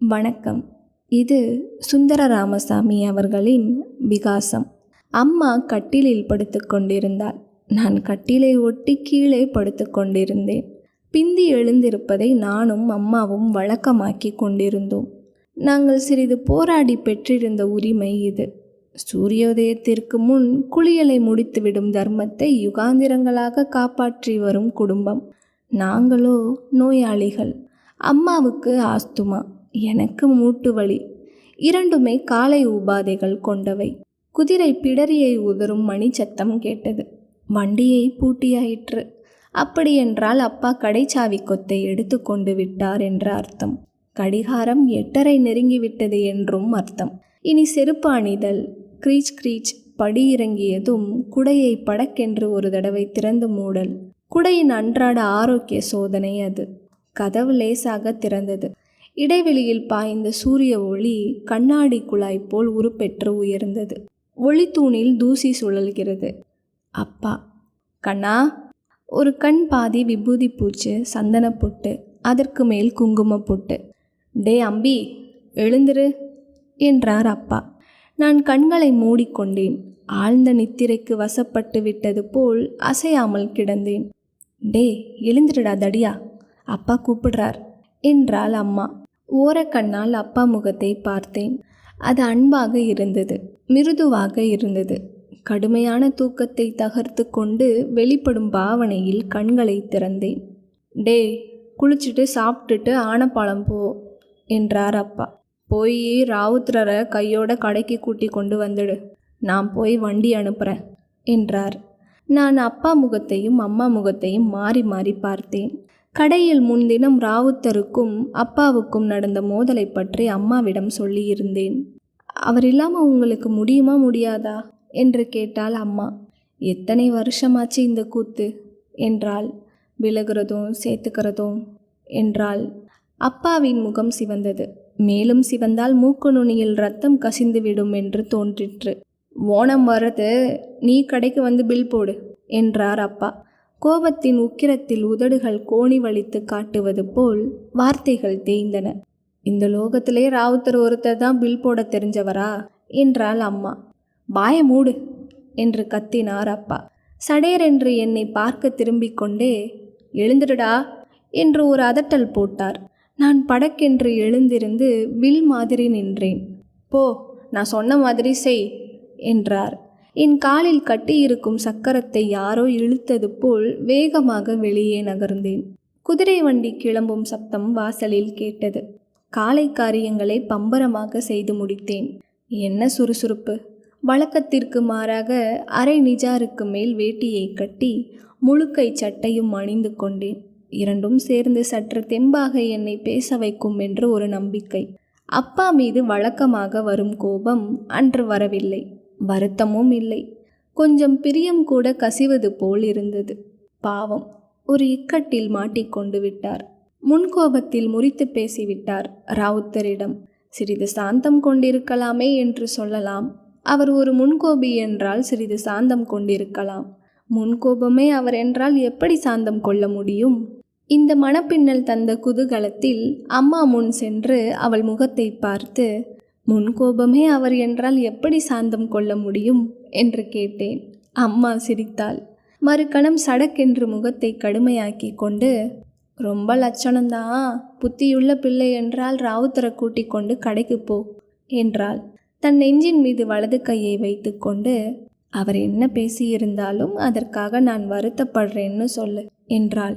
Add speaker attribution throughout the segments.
Speaker 1: வணக்கம். இது சுந்தர ராமசாமி அவர்களின் விகாசம். அம்மா கட்டிலில் படுத்து கொண்டிருந்தாள். நான் கட்டிலை ஒட்டி கீழே படுத்து கொண்டிருந்தேன். பிந்தி எழுந்திருப்பதை நானும் அம்மாவும் வழக்கமாக்கி கொண்டிருந்தோம். நாங்கள் சிறிது போராடி பெற்றிருந்த உரிமை இது. சூரியோதயத்திற்கு முன் குளியலை முடித்துவிடும் தர்மத்தை யுகாந்திரங்களாக காப்பாற்றி வரும் குடும்பம். நாங்களோ நோயாளிகள். அம்மாவுக்கு ஆஸ்துமா. எனக்கு மூட்டு வலி. இரண்டுமே காலை உபாதைகள் கொண்டவை. குதிரை பிடரியை உதறும் மணி சத்தம் கேட்டது. வண்டியை பூட்டியாயிற்று. அப்படியென்றால் அப்பா கடைச்சாவி கொத்தை எடுத்து கொண்டு விட்டார் என்ற அர்த்தம். கடிகாரம் எட்டரை நெருங்கிவிட்டது என்றும் அர்த்தம். இனி செருப்பு அணிதல் க்ரீச் க்ரீச் படி இறங்கியதும் குடையை படக்கென்று ஒரு தடவை திறந்து மூடல். குடையின் அன்றாட ஆரோக்கிய சோதனை அது. கதவு லேசாக திறந்தது. இடைவெளியில் பாய்ந்த சூரிய ஒளி கண்ணாடி குழாய் போல் உருப்பெற்று உயர்ந்தது. ஒளித்தூணில் தூசி சுழல்கிறது. அப்பா கண்ணா ஒரு கண் பாதி விபூதி பூச்சு சந்தன பொட்டு அதற்கு மேல் குங்கும பொட்டு டே அம்பி எழுந்திரு என்றார் அப்பா. நான் கண்களை மூடிக்கொண்டேன். ஆழ்ந்த நித்திரைக்கு வசப்பட்டு விட்டது போல் அசையாமல் கிடந்தேன். டே எழுந்திருடா தடியா. அப்பா கூப்பிடுறார் என்றாள் அம்மா. ஓரக்கண்ணால் அப்பா முகத்தை பார்த்தேன். அது அன்பாக இருந்தது மிருதுவாக இருந்தது. கடுமையான தூக்கத்தை தகர்த்து கொண்டு வெளிப்படும் பாவனையில் கண்களை திறந்தேன். டே குளிச்சுட்டு சாப்பிட்டுட்டு ஆனப்பாலம் போ என்றார் அப்பா. போய் ராவுத்ரரை கையோட கடைக்கு கூட்டி கொண்டு வந்துடு. நான் போய் வண்டி அனுப்புகிறேன் என்றார். நான் அப்பா முகத்தையும் அம்மா முகத்தையும் மாறி மாறி பார்த்தேன். கடையில் முன்தினம் ராவுத்தருக்கும் அப்பாவுக்கும் நடந்த மோதலை பற்றி அம்மாவிடம் சொல்லியிருந்தேன். அவர் இல்லாமல் உங்களுக்கு முடியுமா முடியாதா? என்று கேட்டாள் அம்மா. எத்தனை வருஷமாச்சு இந்த கூத்து? என்றாள். விலகிறதும் சேர்த்துக்கிறதும் என்றாள். அப்பாவின் முகம் சிவந்தது. மேலும் சிவந்தால் மூக்கு நுனியில் ரத்தம் கசிந்துவிடும் என்று தோன்றிற்று. ஓணம் வர்றது நீ கடைக்கு வந்து பில் போடு என்றார் அப்பா. கோபத்தின் உக்கிரத்தில் உதடுகள் கோணி வலித்து காட்டுவது போல் வார்த்தைகள் தேய்ந்தன. இந்த லோகத்திலே ராவுத்தர் ஒருத்தர் தான் பில் போட தெரிஞ்சவரா? என்றாள் அம்மா. பாய மூடு என்று கத்தினார் அப்பா. சடேரென்று என்னை பார்க்க திரும்பிக் கொண்டே எழுந்துடுடா என்று ஒரு அதட்டல் போட்டார். நான் படக்கென்று எழுந்திருந்து வில் மாதிரி நின்றேன். போ நான் சொன்ன மாதிரி செய் என்றார். என் காலில் கட்டியிருக்கும் சக்கரத்தை யாரோ இழுத்தது போல் வேகமாக வெளியே நகர்ந்தேன். குதிரை வண்டி கிளம்பும் சப்தம் வாசலில் கேட்டது. காலை காரியங்களை பம்பரமாக செய்து முடித்தேன். என்ன சுறுசுறுப்பு. வழக்கத்திற்கு மாறாக அரை நிஜாருக்கு மேல் வேட்டியை கட்டி முழுக்கை சட்டையும் அணிந்து கொண்டேன். இரண்டும் சேர்ந்து சற்று தெம்பாக என்னை பேச வைக்கும் என்று ஒரு நம்பிக்கை. அப்பா மீது வழக்கமாக வரும் கோபம் அன்று வரவில்லை. வருத்தமும் இல்லை. கொஞ்சம் பிரியம் கூட கசிவது போல் இருந்தது. பாவம் ஒரு இக்கட்டில் மாட்டிக்கொண்டு விட்டார். முன்கோபத்தில் முறித்து பேசிவிட்டார் ராவுத்தரிடம். சிறிது சாந்தம் கொண்டிருக்கலாமே என்று சொல்லலாம். அவர் ஒரு முன்கோபி என்றால் சிறிது சாந்தம் கொண்டிருக்கலாம். முன்கோபமே அவர் என்றால் எப்படி சாந்தம் கொள்ள முடியும்? இந்த மணப்பின்னல் தந்த குதூகலத்தில் அம்மா முன் சென்று அவள் முகத்தை பார்த்து முன்கோபமே அவர் என்றால் எப்படி சாந்தம் கொள்ள முடியும்? என்று கேட்டேன். அம்மா சிரித்தாள். மறுகணம் சடக்கென்று முகத்தை கடுமையாக்கி கொண்டு ரொம்ப லட்சணம்தான் புத்தியுள்ள பிள்ளை என்றால் ராவுத்தரை கூட்டி கொண்டு கடைக்கு போ என்றாள். தன் நெஞ்சின் மீது வலது கையை வைத்துக்கொண்டு அவர் என்ன பேசியிருந்தாலும் அதற்காக நான் வருத்தப்படுறேன்னு சொல்லு என்றாள்.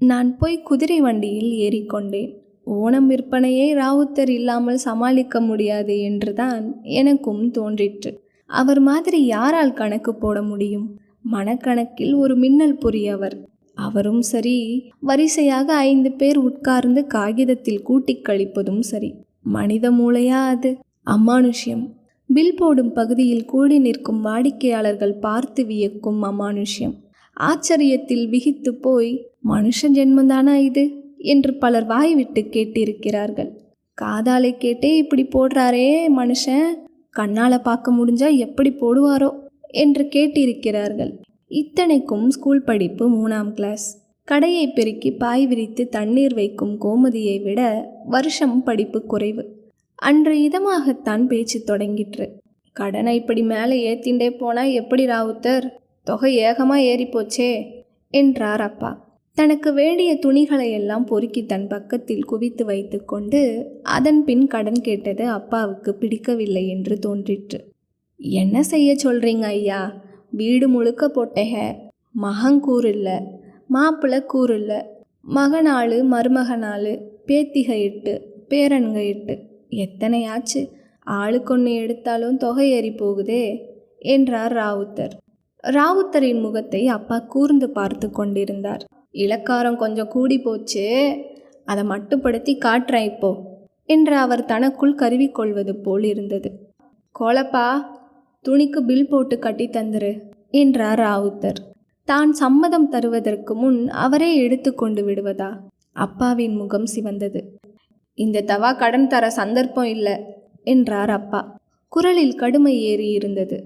Speaker 1: நான் போய் குதிரை வண்டியில் ஏறிக்கொண்டேன். ஓணம் விற்பனையை ராவுத்தர் இல்லாமல் சமாளிக்க முடியாது என்றுதான் எனக்கும் தோன்றிற்று. அவர் மாதிரி யாரால் கணக்கு போட முடியும்? மனக்கணக்கில் ஒரு மின்னல் புரியவர். அவரும் சரி வரிசையாக ஐந்து பேர் உட்கார்ந்து காகிதத்தில் கூட்டிக் கழிப்பதும் சரி. மனித மூளையா அது? அமானுஷ்யம். பில் போடும் பகுதியில் கூடி நிற்கும் வாடிக்கையாளர்கள் பார்த்து வியக்கும் அமானுஷ்யம். ஆச்சரியத்தில் விகித்து போய் மனுஷ ஜென்மந்தானா இது? என்று பலர் வாய் விட்டு கேட்டிருக்கிறார்கள். காதாலை கேட்டே இப்படி போடுறாரே மனுஷன். கண்ணால் பார்க்க முடிஞ்சா எப்படி போடுவாரோ என்று கேட்டிருக்கிறார்கள். இத்தனைக்கும் ஸ்கூல் படிப்பு மூணாம் கிளாஸ் கடையை பெருக்கி பாய் விரித்து தண்ணீர் வைக்கும் கோமதியை விட வருஷம் படிப்பு குறைவு. அன்று இதமாகத்தான் பேச்சு தொடங்கிற்று. கடனை இப்படி மேலே ஏத்திண்டே போனால் எப்படி ராவுத்தர்? தொகை ஏகமாக ஏறிப்போச்சே என்றார் அப்பா. தனக்கு வேண்டிய துணிகளை எல்லாம் பொறுக்கி தன் பக்கத்தில் குவித்து வைத்துக்கொண்டு அதன் பின் கடன் கேட்டது அப்பாவுக்கு பிடிக்கவில்லை என்று தோன்றிற்று. என்ன செய்ய சொல்றீங்க ஐயா? வீடு முழுக்க பொட்டைக. மகங்கூர் இல்லை மாப்பிள்ளை கூறு இல்லை மகனாளு மருமகனாளு பேத்திக எட்டு பேரன்க எட்டு எத்தனையாச்சு ஆளுக்கொன்று எடுத்தாலும் தொகை ஏறி போகுதே என்றார் ராவுத்தர். ராவுத்தரின் முகத்தை அப்பா கூர்ந்து பார்த்து கொண்டிருந்தார். இலக்காரம் கொஞ்சம் கூடி போச்சு. அதை மட்டுப்படுத்தி காட்டுறேன் இப்போ என்று அவர் தனக்குள் கருவிக்கொள்வது போல் இருந்தது. கோலப்பா துணிக்கு பில் போட்டு கட்டி தந்துரு என்றார் ராவுத்தர் தான் சம்மதம் தருவதற்கு முன் அவரே எடுத்து கொண்டு விடுவதா? அப்பாவின் முகம் சிவந்தது. இந்த தவா கடன் தர சந்தர்ப்பம் இல்லை என்றார் அப்பா. குரலில் கடுமை ஏறி இருந்தது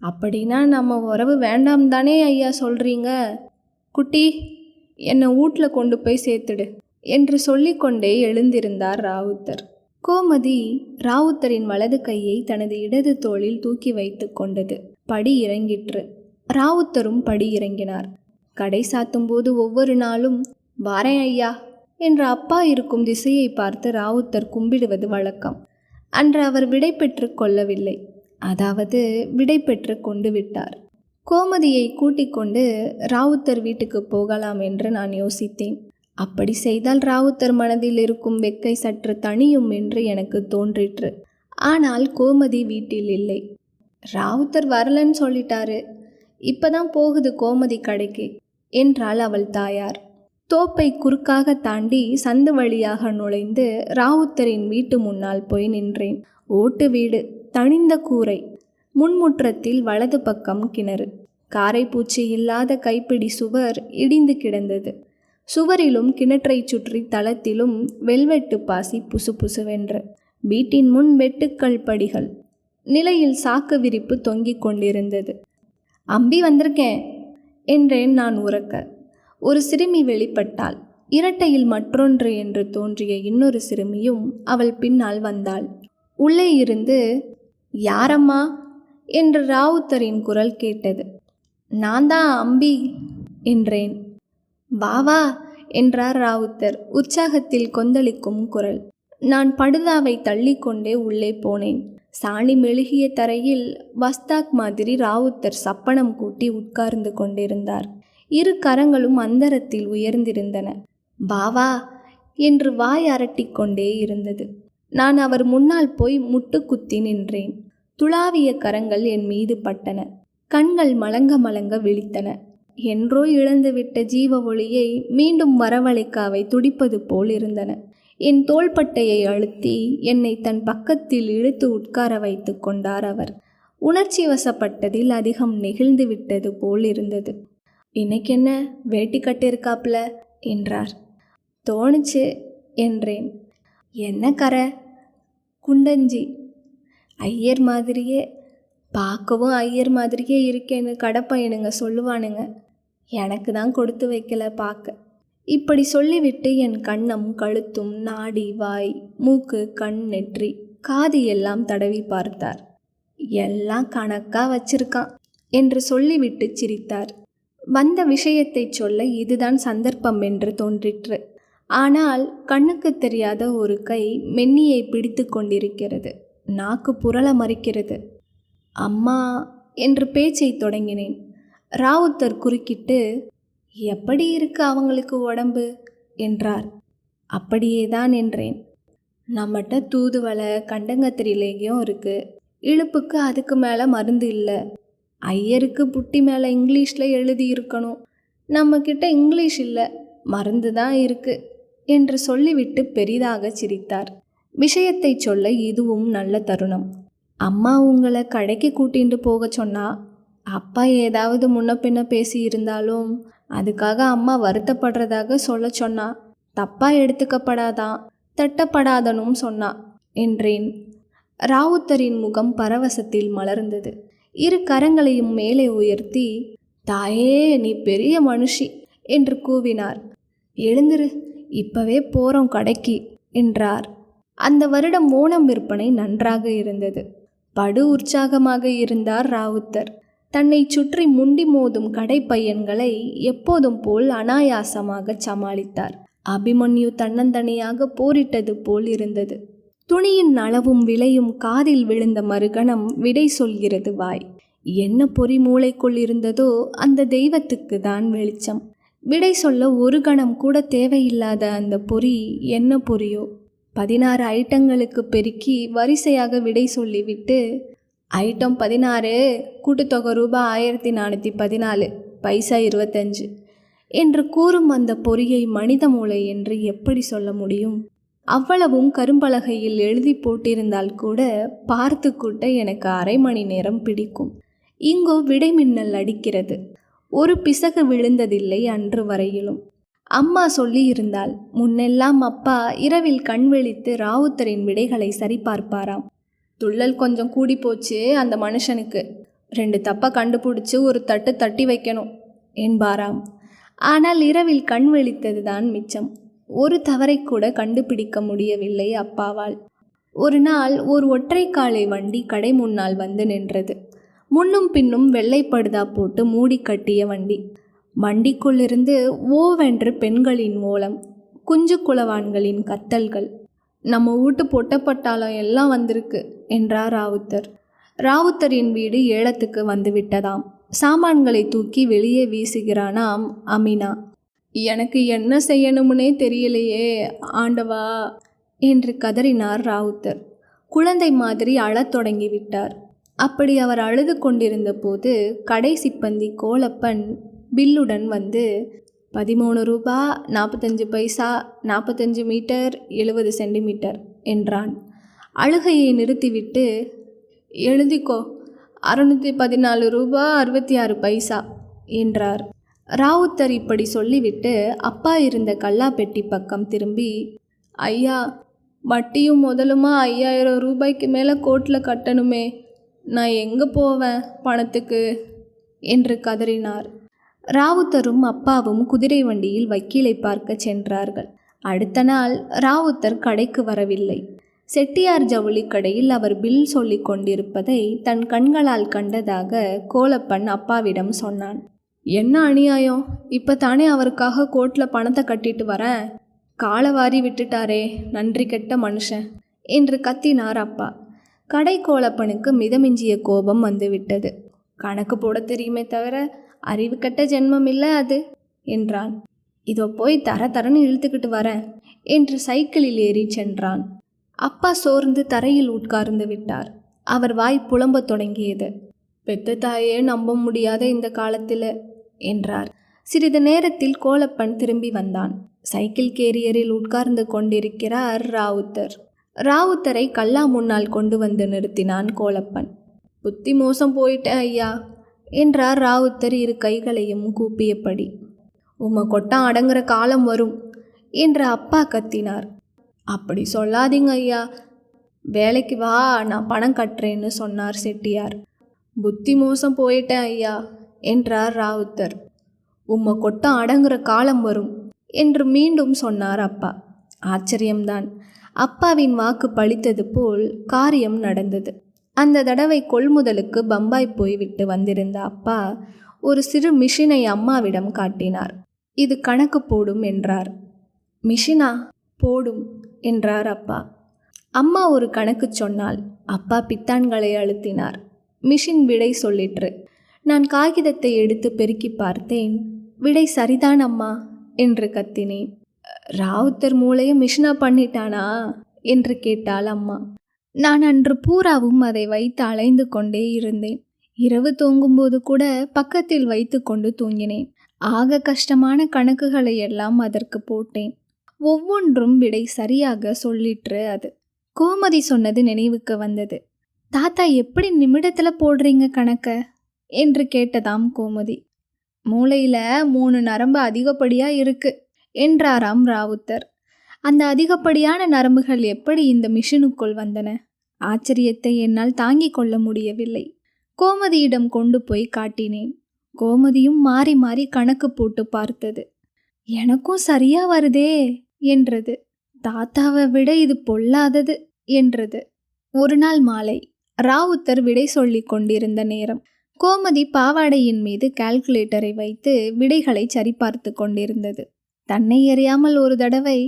Speaker 1: அப்படின்னா நம்ம உறவு வேண்டாம் தானே ஐயா சொல்றீங்க? குட்டி என்னை வீட்டில் கொண்டு போய் சேர்த்துடு என்று சொல்லிக்கொண்டே எழுந்திருந்தார் ராவுத்தர். கோமதி ராவுத்தரின் வலது கையை தனது இடது தோளில் தூக்கி வைத்து கொண்டது. படி இறங்கிற்று. ராவுத்தரும் படி இறங்கினார். கடை சாத்தும்போது ஒவ்வொரு நாளும் வாரேன் ஐயா என்று அப்பா இருக்கும் திசையை பார்த்து ராவுத்தர் கும்பிடுவது வழக்கம். அன்று அவர் விடை பெற்று கொள்ளவில்லை. அதாவது விடை பெற்று கொண்டு விட்டார். கோமதியை கூட்டிக் கொண்டு ராவுத்தர் வீட்டுக்கு போகலாம் என்று நான் யோசித்தேன். அப்படி செய்தால் ராவுத்தர் மனதில் இருக்கும் வெக்கை சற்று தணியும் என்று எனக்கு தோன்றிற்று. ஆனால் கோமதி வீட்டில் இல்லை. ராவுத்தர் வரலன்னு சொல்லிட்டாரு. இப்பதான் போகுது கோமதி கடைக்கு என்றாள் அவள் தாயார். தோப்பை குறுக்காக தாண்டி சந்து வழியாக நுழைந்து ராவுத்தரின் வீட்டு முன்னால் போய் நின்றேன். ஓட்டு வீடு தணிந்த கூரை முன்முற்றத்தில் வலது பக்கம் கிணறு. காரைப்பூச்சி இல்லாத கைப்பிடி சுவர் இடிந்து கிடந்தது. சுவரிலும் கிணற்றைச் சுற்றி தளத்திலும் வெல்வெட்டு பாசி புசு புசுவென்று. வீட்டின் முன் வெட்டுக்கல் படிகள். நிலையில் சாக்கு விரிப்பு தொங்கிக் கொண்டிருந்தது. அம்பி வந்திருக்கேன் என்றேன் நான் உறக்க. ஒரு சிறுமி வெளிப்பட்டாள். இரட்டையில் மற்றொன்று என்று தோன்றிய இன்னொரு சிறுமியும் அவள் பின்னால் வந்தாள். உள்ளே இருந்து யாரம்மா? என்று ராவுத்தரின் குரல் கேட்டது. நான் தான் அம்பி என்றேன். வா வா என்றார் ராவுத்தர் உற்சாகத்தில் கொந்தளிக்கும் குரல். நான் படுதாவை தள்ளிக்கொண்டே உள்ளே போனேன். சாணி மெழுகிய தரையில் வஸ்தாக் மாதிரி ராவுத்தர் சப்பனம் கூட்டி உட்கார்ந்து கொண்டிருந்தார். இரு கரங்களும் அந்தரத்தில் உயர்ந்திருந்தன. பாவா என்று வாய் அரட்டிக்கொண்டே இருந்தது. நான் அவர் முன்னால் போய் முட்டு குத்தி நின்றேன். துளாவிய கரங்கள் என் மீது பட்டன. கண்கள் மலங்க மலங்க விழித்தன. என்றோ இழந்துவிட்ட ஜீவ ஒளியை மீண்டும் வரவழைக்க அவை துடிப்பது போல் இருந்தன. என் தோள்பட்டையை அழுத்தி என்னை தன் பக்கத்தில் இழுத்து உட்கார வைத்து கொண்டார் அவர். உணர்ச்சி வசப்பட்டதில் அதிகம் நெகிழ்ந்து விட்டது போல் இருந்தது. இன்னைக்கென்ன? வேட்டி கட்டிருக்காப்ல என்றார். தோணுச்சு என்றேன். என்ன கரை? குண்டஞ்சி. ஐயர் மாதிரியே பார்க்கவும் ஐயர் மாதிரியே இருக்கேன்னு கடப்பையனுங்க சொல்லுவானுங்க. எனக்கு தான் கொடுத்து வைக்கல பார்க்க. இப்படி சொல்லிவிட்டு என் கண்ணம் கழுத்தும் நாடி வாய் மூக்கு கண் நெற்றி காது எல்லாம் தடவி பார்த்தார். எல்லாம் கணக்காக வச்சிருக்கான் என்று சொல்லிவிட்டு சிரித்தார். வந்த விஷயத்தை சொல்ல இதுதான் சந்தர்ப்பம் என்று தோன்றிற்று. ஆனால் கண்ணுக்கு தெரியாத ஒரு கை மென்னியை பிடித்து கொண்டிருக்கிறது. நாக்கு புரள மறிக்கிறது. அம்மா என்று பேச்சை தொடங்கினேன். ராவுத்தர் குறுக்கிட்டு எப்படி இருக்கு அவங்களுக்கு உடம்பு? என்றார். அப்படியே தான் என்றேன். நம்மகிட்ட தூதுவளை கண்டங்கத்திரி லேகியம் இருக்கு. இழுப்புக்கு அதுக்கு மேலே மருந்து இல்லை. ஐயருக்கு புட்டி மேலே இங்கிலீஷில் எழுதி இருக்கணும். நம்மக்கிட்ட இங்கிலீஷ் இல்லை. மருந்து தான் இருக்குது என்று சொல்லிவிட்டு பெரிதாக சிரித்தார். விஷயத்தை சொல்ல இதுவும் நல்ல தருணம். அம்மா உங்களை கடைக்கு கூட்டிகிட்டு போக சொன்னா அப்பா ஏதாவது முன்ன பின்ன பேசி இருந்தாலும் அதுக்காக அம்மா வருத்தப்படுறதாக சொல்ல சொன்னா தப்பாக எடுத்துக்கப்படாதான் தட்டப்படாதனும் சொன்னா என்றேன். ராவுத்தரின் முகம் பரவசத்தில் மலர்ந்தது. இரு கரங்களையும் மேலே உயர்த்தி தாயே நீ பெரிய மனுஷி என்று கூவினார். எழுந்திரு இப்பவே போகிறோம் கடைக்கு என்றார். அந்த வருடம் ஓணம் விற்பனை நன்றாக இருந்தது. படு உற்சாகமாக இருந்தார் ராவுத்தர். தன்னை சுற்றி முண்டி மோதும் கடைப்பையன்களை எப்போதும் போல் அனாயாசமாக சமாளித்தார். அபிமன்யு தன்னந்தனியாக போரிட்டது போல் இருந்தது. துணியின் அளவும் விலையும் காதில் விழுந்த மறுகணம் விடை சொல்கிறது வாய். என்ன பொறி மூளைக்குள் இருந்ததோ அந்த தெய்வத்துக்கு தான் வெளிச்சம். விடை சொல்ல ஒரு கணம் கூட தேவையில்லாத அந்த பொறி என்ன பொறியோ? பதினாறு ஐட்டங்களுக்கு பெருக்கி வரிசையாக விடை சொல்லிவிட்டு ஐட்டம் பதினாறு கூட்டுத்தொகை ரூபாய் ஆயிரத்தி நானூற்றி பதினாலு பைசா இருபத்தஞ்சு என்று கூறும் அந்த பொறியை மனித மூளை என்று எப்படி சொல்ல முடியும்? அவ்வளவும் கரும்பலகையில் எழுதி போட்டிருந்தால் கூட பார்த்து கூட்ட எனக்கு அரை மணி நேரம் பிடிக்கும். இங்கோ விடைமின்னல் அடிக்கிறது. ஒரு பிசகு விழுந்ததில்லை அன்று வரையிலும். அம்மா சொல்லியிருந்தாள் முன்னெல்லாம் அப்பா இரவில் கண் விழித்து ராவுத்தரின் விடைகளை சரிபார்ப்பாராம். துள்ளல் கொஞ்சம் கூடி போச்சு அந்த மனுஷனுக்கு. ரெண்டு தப்பை கண்டுபிடிச்சு ஒரு தட்டு தட்டி வைக்கணும் என்பாராம். ஆனால் இரவில் கண் விழித்தது தான் மிச்சம். ஒரு தவறை கூட கண்டுபிடிக்க முடியவில்லை அப்பாவால். ஒரு நாள் ஒரு ஒற்றை காலை வண்டி கடை முன்னால் வந்து நின்றது. முன்னும் பின்னும் வெள்ளைப்படுதா போட்டு மூடி கட்டிய வண்டி. மண்டிக்குள்ளிருந்து ஓவென்று பெண்களின் ஓலம் குஞ்சு குளவான்களின் கத்தல்கள். நம்ம வீட்டு பொட்டப்பட்டாளம் எல்லாம் வந்திருக்கு என்றார் ராவுத்தர். ராவுத்தரின் வீடு ஏலத்துக்கு வந்து விட்டதாம். சாமான்களை தூக்கி வெளியே வீசுகிறானாம் அமினா. எனக்கு என்ன செய்யணும்னே தெரியலையே ஆண்டவா என்று கதறினார் ராவுத்தர். குழந்தை மாதிரி அழத் தொடங்கிவிட்டார் அப்படி அவர் அழுது கொண்டிருந்த போது கடை சிப்பந்தி கோலப்பன் பில்லுடன் வந்து பதிமூணு ரூபா நாற்பத்தஞ்சு பைசா நாற்பத்தஞ்சு மீட்டர் எழுபது சென்டிமீட்டர் என்றான். அழுகையை நிறுத்திவிட்டு எழுதிக்கோ அறுநூற்றி பதினாலு ரூபா அறுபத்தி ஆறு பைசா என்றார். ராவுத்தர் இப்படி சொல்லிவிட்டு அப்பா இருந்த கல்லாப்பெட்டி பக்கம் திரும்பி ஐயா வட்டியும் முதலுமா ஐயாயிரம் ரூபாய்க்கு மேலே கோட்டில் கட்டணுமே. நான் எங்கே போவேன் பணத்துக்கு? என்று கதறினார். ராவுத்தரும் அப்பாவும் குதிரை வண்டியில் வக்கீலை பார்க்க சென்றார்கள். அடுத்த நாள் ராவுத்தர் கடைக்கு வரவில்லை. செட்டியார் ஜவுளி கடையில் அவர் பில் சொல்லி கொண்டிருப்பதை தன் கண்களால் கண்டதாக கோலப்பன் அப்பாவிடம் சொன்னான். என்ன அநியாயம்? இப்போ தானே அவருக்காக கோர்ட்டில் பணத்தை கட்டிட்டு வரேன் காலை வாரி விட்டுட்டாரே நன்றி கெட்ட மனுஷன் என்று கத்தினார் அப்பா. கடை கோலப்பனுக்கு மிதமிஞ்சிய கோபம் வந்துவிட்டது. கணக்கு போட தெரியுமே தவிர அறிவு கட்ட ஜென்மம் இல்லை அது என்றான். இதோ போய் தர தரன்னு இழுத்துக்கிட்டு வரேன் என்று சைக்கிளில் ஏறி சென்றான். அப்பா சோர்ந்து தரையில் உட்கார்ந்து விட்டார். அவர் வாய் புலம்பத் தொடங்கியது. பெத்த தாயே நம்ப முடியாத இந்த காலத்தில் என்றார். சிறிது நேரத்தில் கோலப்பன் திரும்பி வந்தான். சைக்கிள் கேரியரில் உட்கார்ந்து கொண்டிருக்கிறார் ராவுத்தர். ராவுத்தரை கல்லா முன்னால் கொண்டு வந்து நிறுத்தினான் கோலப்பன். புத்தி மோசம் போயிட்டேன் ஐயா. என்றார் ராவுத்தர் இரு கைகளையும் கூப்பியபடி. உம கொட்டம் அடங்குற காலம் வரும் என்று அப்பா கத்தினார். அப்படி சொல்லாதீங்க ஐயா. வேலைக்கு வா நான் பணம் கட்டுறேன்னு சொன்னார் செட்டியார். புத்தி மோசம் போயிட்டேன் ஐயா என்றார் ராவுத்தர். உம்ம கொட்டம் அடங்குற காலம் வரும் என்று மீண்டும் சொன்னார் அப்பா. ஆச்சரியம்தான். அப்பாவின் வாக்கு பழித்தது போல் காரியம் நடந்தது. அந்த தடவை கொள்முதலுக்கு பம்பாய் போய்விட்டு வந்திருந்த அப்பா ஒரு சிறு மிஷினை அம்மாவிடம் காட்டினார். இது கணக்கு போடும் என்றார். மிஷினா? போடும் என்றார் அப்பா. அம்மா ஒரு கணக்கு சொன்னால் அப்பா பித்தான்களை அழுத்தினார். மிஷின் விடை சொல்லிற்று. நான் காகிதத்தை எடுத்து பெருக்கி பார்த்தேன். விடை சரிதான் அம்மா என்று கத்தினேன். ராவுத்தர் மூளையை மிஷினா பண்ணிட்டானா? என்று கேட்டாள் அம்மா. நான் அன்று பூராவும் அதை வைத்து அலைந்து கொண்டே இருந்தேன். இரவு தூங்கும்போது கூட பக்கத்தில் வைத்து கொண்டு தூங்கினேன். ஆக கஷ்டமான கணக்குகளை எல்லாம் அதற்கு போட்டேன். ஒவ்வொன்றும் விடை சரியாக சொல்லிற்று அது. கோமதி சொன்னது நினைவுக்கு வந்தது. தாத்தா எப்படி நிமிடத்தில் போடுறீங்க கணக்க? என்று கேட்டதாம் கோமதி. மூளையில் மூணு நரம்பு அதிகப்படியாக இருக்கு என்றாராம் ராவுத்தர். அந்த அதிகப்படியான நரம்புகள் எப்படி இந்த மிஷினுக்குள் வந்தன? ஆச்சரியத்தை என்னால் தாங்கிக் கொள்ள முடியவில்லை. கோமதியிடம் கொண்டு போய் காட்டினேன். கோமதியும் மாறி மாறி கணக்கு போட்டு பார்த்தது. எனக்கும் சரியா வருதே என்றது. தாத்தாவை விட இது பொல்லாதது என்றது. ஒரு நாள் மாலை ராவுத்தர் விடை சொல்லிக் கொண்டிருந்த நேரம். கோமதி பாவாடையின் மீது கால்குலேட்டரை வைத்து விடைகளை சரிபார்த்து கொண்டிருந்தது. தன்னை எறியாமல் ஒரு தடவை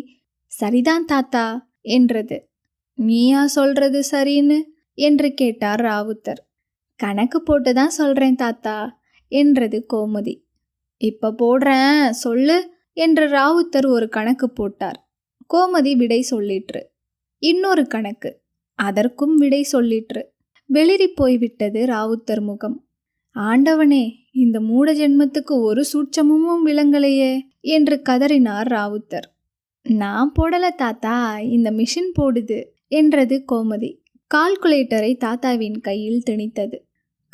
Speaker 1: சரிதான் தாத்தா என்றது. நீயா சொல்றது சரின்னு? என்று கேட்டார் ராவுத்தர். கணக்கு போட்டு தான் சொல்றேன் தாத்தா என்றது கோமதி. இப்ப போடுறேன் சொல்லு என்று ராவுத்தர் ஒரு கணக்கு போட்டார். கோமதி விடை சொல்லிற்று. இன்னொரு கணக்கு. அதற்கும் விடை சொல்லிற்று. வெளிரி போய்விட்டது ராவுத்தர் முகம். ஆண்டவனே இந்த மூட ஜென்மத்துக்கு ஒரு சூட்சமும் விளங்கலையே என்று கதறினார் ராவுத்தர். நான் போடல தாத்தா இந்த மிஷின் போடுது என்றது கோமதி. கால்குலேட்டரை தாத்தாவின் கையில் திணித்தது.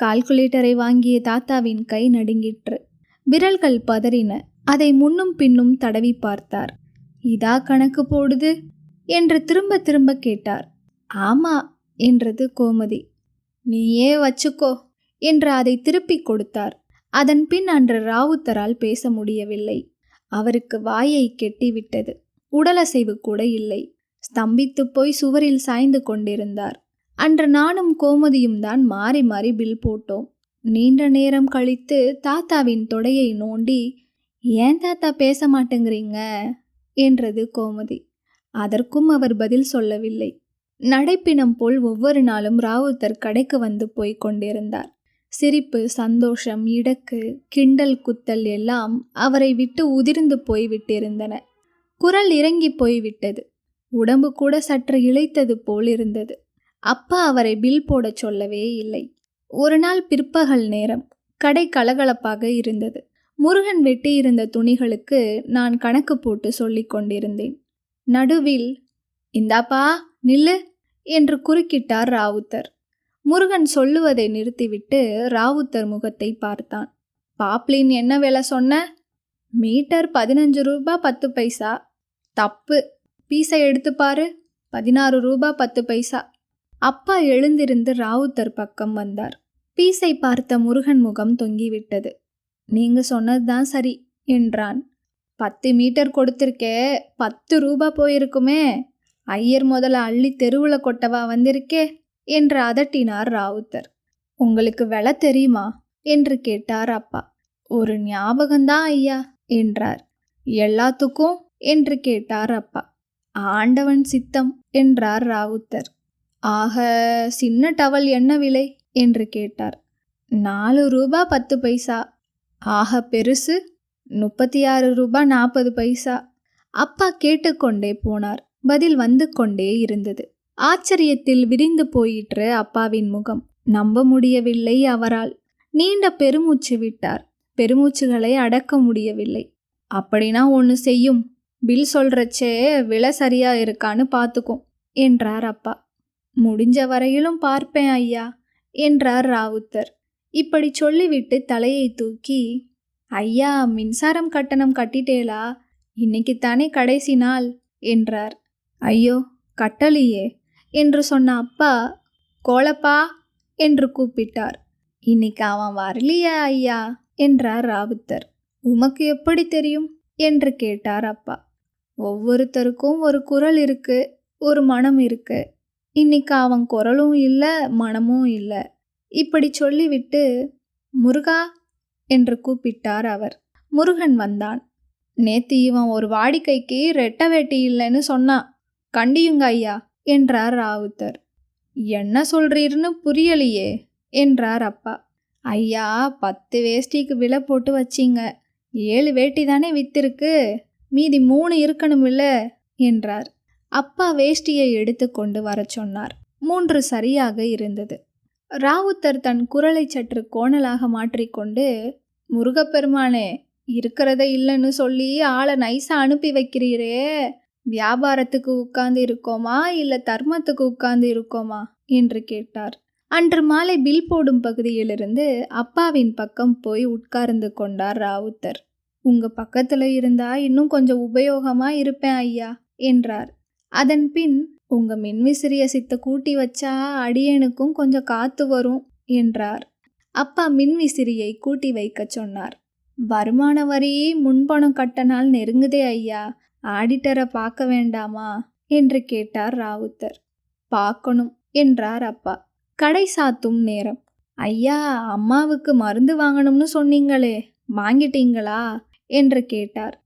Speaker 1: கால்குலேட்டரை வாங்கிய தாத்தாவின் கை நடுங்கிற்று. விரல்கள் பதறின. அதை முன்னும் பின்னும் தடவி பார்த்தார். இதா கணக்கு போடுது? என்று திரும்ப திரும்ப கேட்டார். ஆமா என்றது கோமதி. நீயே வச்சுக்கோ என்று அதை திருப்பிக் கொடுத்தார். அதன் பின் அன்று ராவுத்தரால் பேச முடியவில்லை. அவருக்கு வாயை கெட்டிவிட்டது. உடலசைவு கூட இல்லை. ஸ்தம்பித்து போய் சுவரில் சாய்ந்து கொண்டிருந்தார். அன்று நானும் கோமதியும் தான் மாறி மாறி பில் போட்டோம். நீண்ட நேரம் கழித்து தாத்தாவின் தொடையை நோண்டி ஏன் தாத்தா பேச மாட்டேங்கிறீங்க? என்றது கோமதி. அதற்கும் அவர் பதில் சொல்லவில்லை. நடைப்பினம் போல் ஒவ்வொரு நாளும் ராவுத்தர் கடைக்கு வந்து போய்க் கொண்டிருந்தார். சிரிப்பு சந்தோஷம் இடக்கு கிண்டல் குத்தல் எல்லாம் அவரை விட்டு உதிர்ந்து போய்விட்டிருந்தன குரல் இறங்கி போய்விட்டது. உடம்பு கூட சற்று இழைத்தது போல் இருந்தது. அப்பா அவரை பில் போடச் சொல்லவே இல்லை. ஒரு நாள் பிற்பகல் நேரம். கடை கலகலப்பாக இருந்தது. முருகன் வெட்டியிருந்த துணிகளுக்கு நான் கணக்கு போட்டு சொல்லிக் கொண்டிருந்தேன். நடுவில் இந்தாப்பா நில்லு என்று குறுக்கிட்டார் ராவுத்தர். முருகன் சொல்லுவதை நிறுத்திவிட்டு ராவுத்தர் முகத்தை பார்த்தான். பாப்ளின் என்ன வேலை சொன்ன? மீட்டர் பதினஞ்சு ரூபா பத்து பைசா. தப்பு. பீஸை எடுத்து பாரு. பதினாறு ரூபா பத்து பைசா. அப்பா எழுந்திருந்து ராவுத்தர் பக்கம் வந்தார். பீஸை பார்த்த முருகன் முகம் தொங்கிவிட்டது. நீங்க சொன்னதுதான் சரி என்றான். பத்து மீட்டர் கொடுத்திருக்கே. பத்து ரூபா போயிருக்குமே. ஐயர் முதல்ல அள்ளி தெருவில் கொட்டவா வந்திருக்கே என்று அதட்டினார் ராவுத்தர். உங்களுக்கு விலை தெரியுமா? என்று கேட்டார் அப்பா. ஒரு ஞாபகம்தான் ஐயா என்றார். எல்லாத்துக்கும் என்று கேட்டார் அப்பா. ஆண்டவன் சித்தம் என்றார் ராவுத்தர். ஆக சின்ன டவல் என்ன விலை? என்று கேட்டார். நாலு ரூபா பத்து பைசா. ஆக பெருசு? முப்பத்தி ஆறு ரூபா நாற்பது பைசா. அப்பா கேட்டுக்கொண்டே போனார். பதில் வந்து கொண்டே இருந்தது. ஆச்சரியத்தில் விரிந்து போயிற்று அப்பாவின் முகம். நம்ப முடியவில்லை அவரால். நீண்ட பெருமூச்சு விட்டார். பெருமூச்சுகளை அடக்க முடியவில்லை. அப்படின்னா ஒன்று செய்யும். பில் சொல்கிறச்சே விலை சரியா இருக்கான்னு பார்த்துக்கும் என்றார் அப்பா. முடிஞ்ச வரையிலும் பார்ப்பேன் ஐயா என்றார் ராவுத்தர். இப்படி சொல்லிவிட்டு தலையை தூக்கி ஐயா மின்சாரம் கட்டணம் கட்டிட்டேலா இன்னைக்கு தானே கடைசி நாள் என்றார். ஐயோ கட்டலையே என்று சொன்ன அப்பா கோலப்பா என்று கூப்பிட்டார். இன்னைக்கு அவன் வரலையா ஐயா என்றார் ராவுத்தர். உமக்கு எப்படி தெரியும்? என்று கேட்டார் அப்பா. ஒவ்வொருத்தருக்கும் ஒரு குரல் இருக்கு ஒரு மனம் இருக்கு. இன்னைக்கு அவன் குரலும் இல்லை மனமும் இல்லை. இப்படி சொல்லிவிட்டு முருகா என்று கூப்பிட்டார் அவர். முருகன் வந்தான். நேத்து இவன் ஒரு வாடிக்கைக்கு ரெட்ட வேட்டி இல்லைன்னு சொன்னான் கண்டியுங்க ஐயா என்றார் ராவுத்தர். என்ன சொல்றீர்னு புரியலையே என்றார் அப்பா. ஐயா பத்து வேஷ்டிக்கு விலை போட்டு வச்சிங்க. ஏழு வேட்டி தானே வித்திருக்கு. மீதி மூணு இருக்கணுமில்ல? என்றார். அப்பா வேஷ்டியை எடுத்துக்கொண்டு வரச் சொன்னார். மூன்று சரியாக இருந்தது. ராவுத்தர் தன் குரலை சற்று கோணலாக மாற்றிக்கொண்டு முருகப்பெருமானே இருக்கிறத இல்லைன்னு சொல்லி ஆளை நைஸா அனுப்பி வைக்கிறீரே. வியாபாரத்துக்கு உட்கார்ந்து இருக்கோமா இல்லை தர்மத்துக்கு உட்கார்ந்து இருக்கோமா? என்று கேட்டார். அன்று மாலை பில் போடும் பகுதியிலிருந்து அப்பாவின் பக்கம் போய் உட்கார்ந்து கொண்டார் ராவுத்தர். உங்க பக்கத்துல இருந்தா இன்னும் கொஞ்சம் உபயோகமா இருப்பேன் ஐயா என்றார். அதன் பின் உங்க மின்விசிறிய சித்த கூட்டி வச்சா அடியனுக்கும் கொஞ்சம் காத்து வரும் என்றார். அப்பா மின்விசிறியை கூட்டி வைக்கச் சொன்னார். வருமான வரி முன்பணம் கட்ட நாள் நெருங்குதே ஐயா ஆடிட்டரை பார்க்க வேண்டாமா என்று கேட்டார் ராவுத்தர். பார்க்கணும் என்றார் அப்பா. கடை சாத்தும் நேரம். ஐயா அம்மாவுக்கு மருந்து வாங்கணும்னு சொன்னீங்களே வாங்கிட்டீங்களா? என்று கேட்டார்.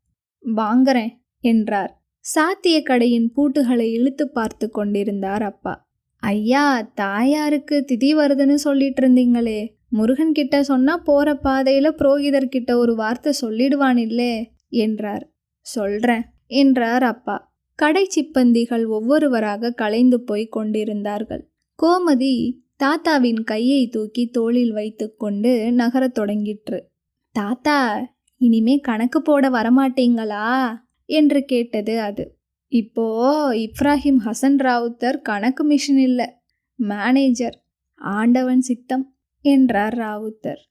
Speaker 1: வாங்குறேன் என்றார். சாத்திய கடையின் பூட்டுகளை இழுத்து பார்த்து கொண்டிருந்தார் அப்பா. ஐயா தாயாருக்கு திதி வருதுன்னு சொல்லிட்டு இருந்தீங்களே. முருகன் கிட்ட சொன்னா போற பாதையில புரோகிதர்கிட்ட ஒரு வார்த்தை சொல்லிடுவானில்லே என்றார். சொல்றேன் என்றார் அப்பா. கடை சிப்பந்திகள் ஒவ்வொருவராக கலைந்து போய் கொண்டிருந்தார்கள். கோமதி தாத்தாவின் கையை தூக்கி தோளில் வைத்துக்கொண்டு நகரத் தொடங்கிற்று. தாத்தா இனிமே கணக்கு போட வரமாட்டீங்களா? என்று கேட்டது அது. இப்போ இப்ராஹிம் ஹசன் ராவுத்தர் கணக்கு மிஷின் இல்லை மேனேஜர் ஆண்டவன் சித்தம் என்றார் ராவுத்தர்.